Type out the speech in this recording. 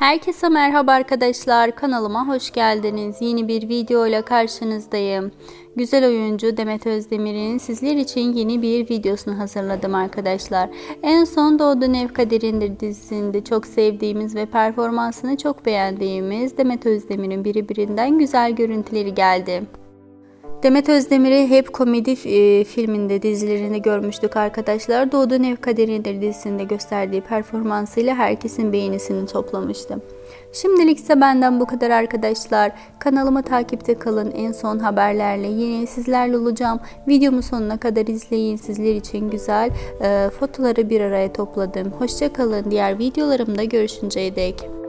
Herkese merhaba arkadaşlar. Kanalıma hoş geldiniz. Yeni bir video ile karşınızdayım. Güzel oyuncu Demet Özdemir'in sizler için yeni bir videosunu hazırladım arkadaşlar. En son Doğduğun Ev Kaderindir dizisinde çok sevdiğimiz ve performansını çok beğendiğimiz Demet Özdemir'in birbirinden güzel görüntüleri geldi. Demet Özdemir'i hep komedi e, filminde, dizilerinde görmüştük arkadaşlar. Doğduğun Ev Kaderidir dizisinde gösterdiği performansıyla herkesin beğenisini toplamıştı. Şimdilik ise benden bu kadar arkadaşlar. Kanalımı takipte kalın. En son haberlerle yine sizlerle olacağım. Videomu sonuna kadar izleyin. Sizler için güzel e, fotoları bir araya topladım. Hoşça kalın. Diğer videolarımda görüşünceye dek.